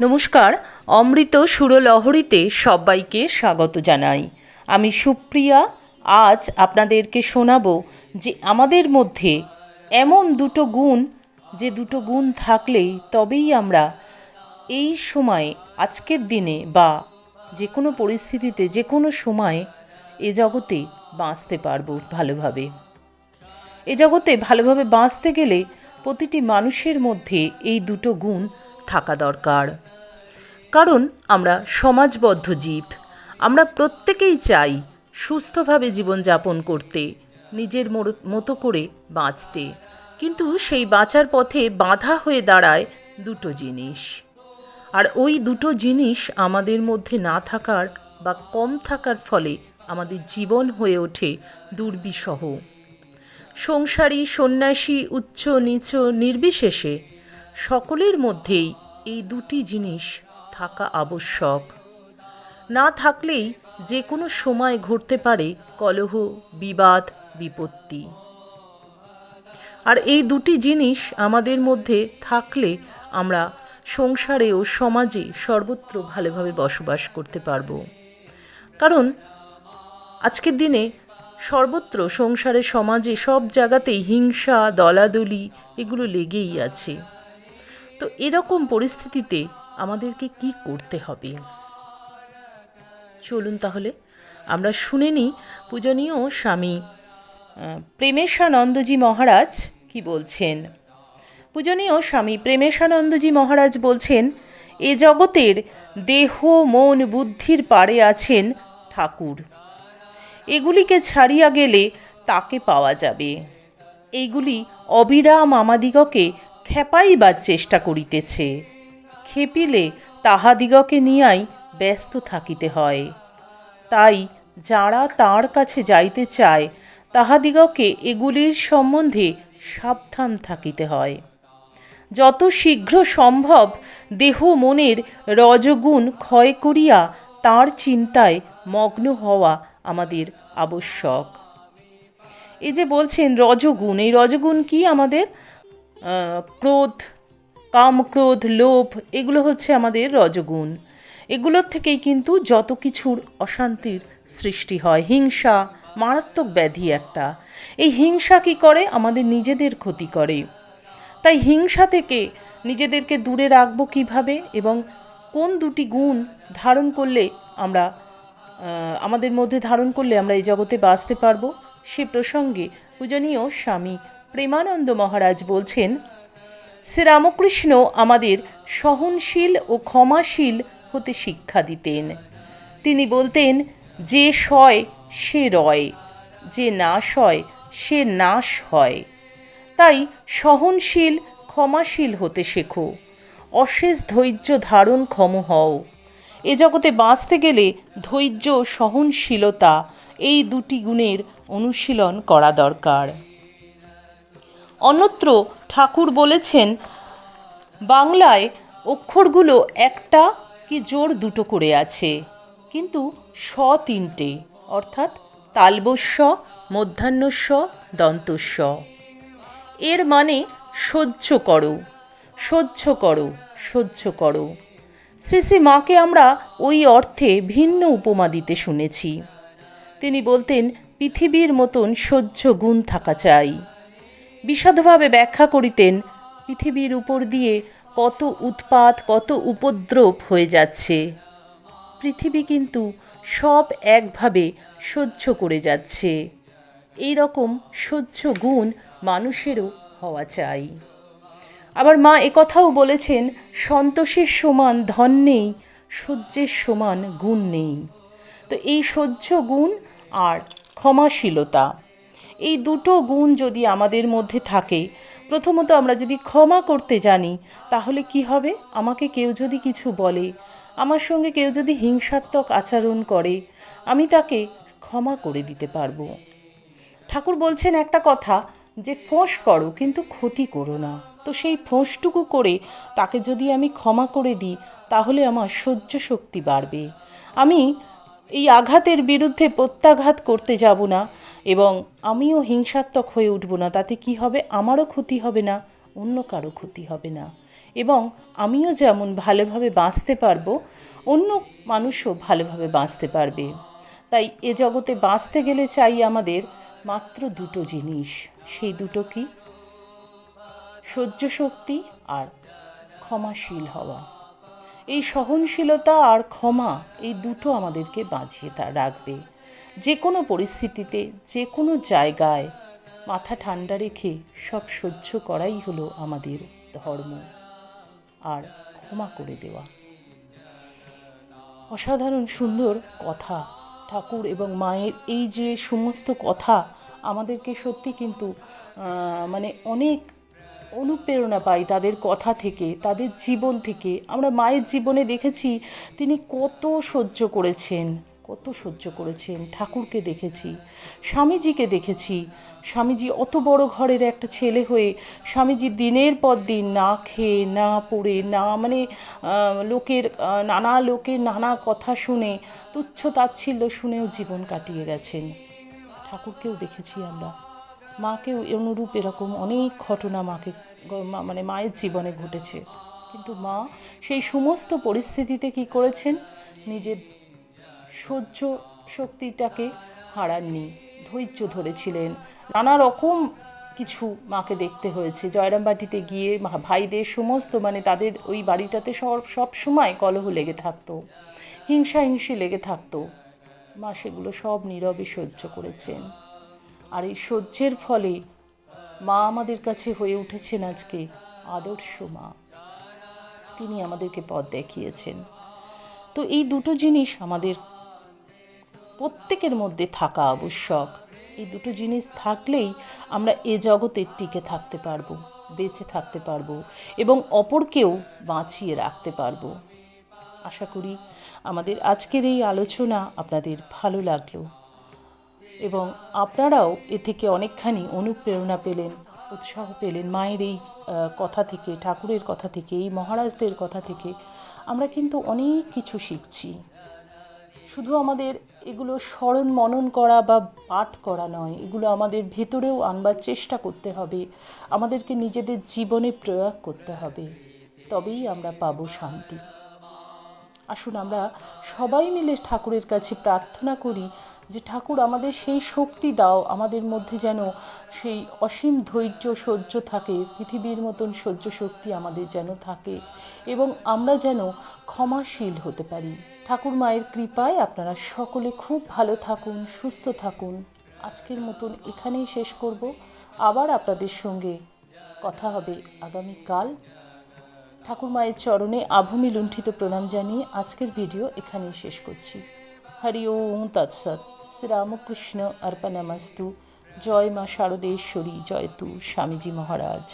নমস্কার, অমৃত সুরলহরীতে সবাইকে স্বাগত জানাই। আমি সুপ্রিয়া, আজ আপনাদেরকে শোনাবো যে আমাদের মধ্যে এমন দুটো গুণ, যে দুটো গুণ থাকলেই তবেই আমরা এই সময়ে, আজকের দিনে বা যে কোনো পরিস্থিতিতে যে কোনো সময়ে এ জগতে বাঁচতে পারব ভালোভাবে। এ জগতে ভালোভাবে বাঁচতে গেলে প্রতিটি মানুষের মধ্যে এই দুটো গুণ থাকা দরকার। কারণ আমরা সমাজবদ্ধ জীব। আমরা প্রত্যেকেই চাই সুস্থভাবে জীবনযাপন করতে, নিজের মতো করে বাঁচতে। কিন্তু সেই বাঁচার পথে বাধা হয়ে দাঁড়ায় দুটো জিনিস। আর ওই দুটো জিনিস আমাদের মধ্যে না থাকার বা কম থাকার ফলে আমাদের জীবন হয়ে ওঠে দুর্বিষহ। সংসারী, সন্ন্যাসী, উচ্চ, নিচ, নির্বিশেষে সকলের মধ্যেই এই দুটি জিনিস থাকা আবশ্যক। না থাকলেই যে কোনো সময় ঘটতে পারে কলহ, বিবাদ, বিপত্তি। আর এই দুটি জিনিস আমাদের মধ্যে থাকলে আমরা সংসারে ও সমাজে সর্বত্র ভালোভাবে বসবাস করতে পারব। কারণ আজকের দিনে সর্বত্র সংসারে, সমাজে, সব জায়গাতেই হিংসা, দলাদলি এগুলো লেগেই আছে। তো এরকম পরিস্থিতিতে আমাদেরকে কি করতে হবে? চলুন তাহলে, আমরা শুনে নিই পূজনীয় স্বামী প্রেমেশানন্দজি মহারাজ কি বলছেন? পূজনীয় স্বামী প্রেমেশানন্দজি মহারাজ বলছেন, এ জগতের দেহ, মন, বুদ্ধির পারে আছেন ঠাকুর। এগুলিকে ছাড়িয়া গেলে তাকে পাওয়া যাবে। এইগুলি অবিরাম আমাদিগকে খেপাইবার চেষ্টা করিতেছে। খেপিলে তাহাদিগকে নিয়াই ব্যস্ত থাকিতে হয়। তাই যারা তার কাছে যাইতে চায়, তাহাদিগকে এগুলির সম্বন্ধে সাবধান থাকিতে হয়। যত শীঘ্র সম্ভব দেহ মনের রজগুণ ক্ষয় করিয়া তার চিন্তায় মগ্ন হওয়া আমাদের আবশ্যক। এই যে বলছেন রজগুণ, এই রজগুণ কি আমাদের? ক্রোধ কাম ক্রোধ লোভ, এগুলো হচ্ছে আমাদের রজগুণ। এগুলোর থেকেই কিন্তু যত কিছুর অশান্তির সৃষ্টি হয়, হিংসা, মারাত্মক ব্যাধি একটা। এই হিংসা কি করে? আমাদের নিজেদের ক্ষতি করে। তাই হিংসা থেকে নিজেদেরকে দূরে রাখব কীভাবে? এবং কোন দুটি গুণ ধারণ করলে আমরা আমাদের মধ্যে ধারণ করলে আমরা এই জগতে বাঁচতে পারব। সে প্রসঙ্গে পূজনীয় স্বামী প্রেমানন্দ মহারাজ বলছেন শ্রীরামকৃষ্ণ আমাদের সহনশীল ও ক্ষমাশীল হতে শিক্ষা দিতেন। তিনি বলতেন, যে সয়, সে রয়, যে না হয় সে নাশ হয়। তাই সহনশীল, ক্ষমাশীল হতে শেখো। অশেষ ধৈর্য ধারণ ক্ষম হও। এ জগতে বাঁচতে গেলে ধৈর্য, সহনশীলতা, এই দুটি গুণের অনুশীলন করা দরকার। অন্যত্র ঠাকুর বলেছেন, বাংলায় অক্ষরগুলো একটা কি জোর দুটো করে আছে, কিন্তু স তিনটে, অর্থাৎ তালবস্য মধ্যাহ্নস্ব দন্তস্ব এর মানে সহ্য করো সহ্য করো সহ্য করো। শ্রী শ্রী মাকে আমরা ওই অর্থে ভিন্ন উপমা দিতে শুনেছি। তিনি বলতেন, পৃথিবীর মতন সহ্য গুণ থাকা চাই। বিশদভাবে ব্যাখ্যা করিতেন, পৃথিবীর উপর দিয়ে কত উৎপাত, কত উপদ্রব হয়ে যাচ্ছে। পৃথিবী কিন্তু সব একভাবে সহ্য করে যাচ্ছে। এই রকম সহ্য গুণ মানুষেরও হওয়া চাই। আবার মা একথাও বলেছেন, সন্তোষের সমান ধন নেই, সহ্যের সমান গুণ নেই। তো এই সহ্য গুণ আর ক্ষমাশীলতা, এই দুটো গুণ যদি আমাদের মধ্যে থাকে, প্রথমত আমরা যদি ক্ষমা করতে জানি, তাহলে কি হবে? আমাকে কেউ যদি কিছু বলে, আমার সঙ্গে কেউ যদি হিংসাত্মক আচরণ করে, আমি তাকে ক্ষমা করে দিতে পারব। ঠাকুর বলছেন একটা কথা, যে ফোঁস করো, কিন্তু ক্ষতি করো না। তো সেই ফোঁসটুকু করে তাকে যদি আমি ক্ষমা করে দিই, তাহলে আমার সহ্য শক্তি বাড়বে। আমি এই আঘাতের বিরুদ্ধে প্রত্যাঘাত করতে যাব না এবং আমিও হিংসাত্মক হয়ে উঠব না, তাতে কি হবে? আমারও ক্ষতি হবে না, অন্য কারও ক্ষতি হবে না। এবং আমিও যেমন ভালোভাবে বাঁচতে পারব, অন্য মানুষও ভালোভাবে বাঁচতে পারবে। তাই এ জগতে বাঁচতে গেলে চাই আমাদের মাত্র দুটো জিনিস। সেই দুটো কি? সহ্য শক্তি আর ক্ষমাশীল হওয়া। এই সহনশীলতা আর ক্ষমা এই দুটো আমাদেরকে বাঁচিয়ে তা রাখবে। যে কোনো পরিস্থিতিতে, যে কোনো জায়গায় মাথা ঠান্ডা রেখে সব সহ্য করাই হলো আমাদের ধর্ম আর ক্ষমা করে দেওয়া। অসাধারণ সুন্দর কথা, ঠাকুর এবং মায়ের এই যে সমস্ত কথা আমাদেরকে সত্যি কিন্তু মানে অনেক অনুপ্রেরণা পাই তাদের কথা থেকে, তাদের জীবন থেকে। আমরা মায়ের জীবনে দেখেছি তিনি কত সহ্য করেছেন, কত সহ্য করেছেন। ঠাকুরকে দেখেছি, স্বামীজিকে দেখেছি। স্বামীজি অত বড় ঘরের একটা ছেলে হয়ে স্বামীজি দিনের পর দিন না খেয়ে, না পড়ে, না মানে লোকের নানা লোকের নানা কথা শুনে, তুচ্ছ তাচ্ছিল্য শুনেও জীবন কাটিয়ে গেছেন। ঠাকুরকেও দেখেছি আমরা। মাকেও অনুরূপ এরকম অনেক ঘটনা মাকে মানে মায়ের জীবনে ঘটেছে। কিন্তু মা সেই সমস্ত পরিস্থিতিতে কি করেছেন? নিজের সহ্য শক্তিটাকে হারাননি, ধৈর্য ধরেছিলেন। নানা রকম কিছু মাকে দেখতে হয়েছে। জয়রামবাটিতে গিয়ে ভাইদের সমস্ত মানে তাদের ওই বাড়িটাতে সব সব সময় কলহ লেগে থাকতো হিংসা হিংসি লেগে থাকতো। মা সেগুলো সব নীরবে সহ্য করেছেন। আর এই সহ্যের ফলে মা আমাদের কাছে হয়ে উঠেছেন আজকে আদর্শ মা। তিনি আমাদেরকে পথ দেখিয়েছেন। তো এই দুটো জিনিস আমাদের প্রত্যেকের মধ্যে থাকা আবশ্যক। এই দুটো জিনিস থাকলেই আমরা এ জগতের টিকে থাকতে পারব, বেঁচে থাকতে পারব এবং অপরকেও বাঁচিয়ে রাখতে পারব। আশা করি আমাদের আজকের এই আলোচনা আপনাদের ভালো লাগল। এবং আপনারাও এ থেকে অনেকখানি অনুপ্রেরণা পেলেন, উৎসাহ পেলেন। মায়ের এই কথা থেকে, ঠাকুরের কথা থেকে, এই মহারাজদের কথা থেকে আমরা কিন্তু অনেক কিছু শিখছি। শুধু আমাদের এগুলো স্মরণ মনন করা বা পাঠ করা নয়, এগুলো আমাদের ভেতরেও আনবার চেষ্টা করতে হবে। আমাদেরকে নিজেদের জীবনে প্রয়োগ করতে হবে। তবেই আমরা পাবো শান্তি। আসুন আমরা সবাই মিলে ঠাকুরের কাছে প্রার্থনা করি যে ঠাকুর আমাদের সেই শক্তি দাও, আমাদের মধ্যে যেন সেই অসীম ধৈর্য, সহ্য থাকে, পৃথিবীর মতন সহ্য শক্তি আমাদের যেন থাকে এবং আমরা যেন ক্ষমাশীল হতে পারি। ঠাকুর মায়ের কৃপায় আপনারা সকলে খুব ভালো থাকুন, সুস্থ থাকুন। আজকের মতন এখানেই শেষ করব। আবার আপনাদের সঙ্গে কথা হবে আগামীকাল। ঠাকুর মায়ের চরণে আভূমি লুণ্ঠিত প্রণাম জানিয়ে আজকের ভিডিও এখানেই শেষ করছি। হরি ওম তৎসৎ। শ্রীরামকৃষ্ণ অর্পণামাস্তু জয় মা শারদেশ্বরী। জয় তু স্বামীজি মহারাজ।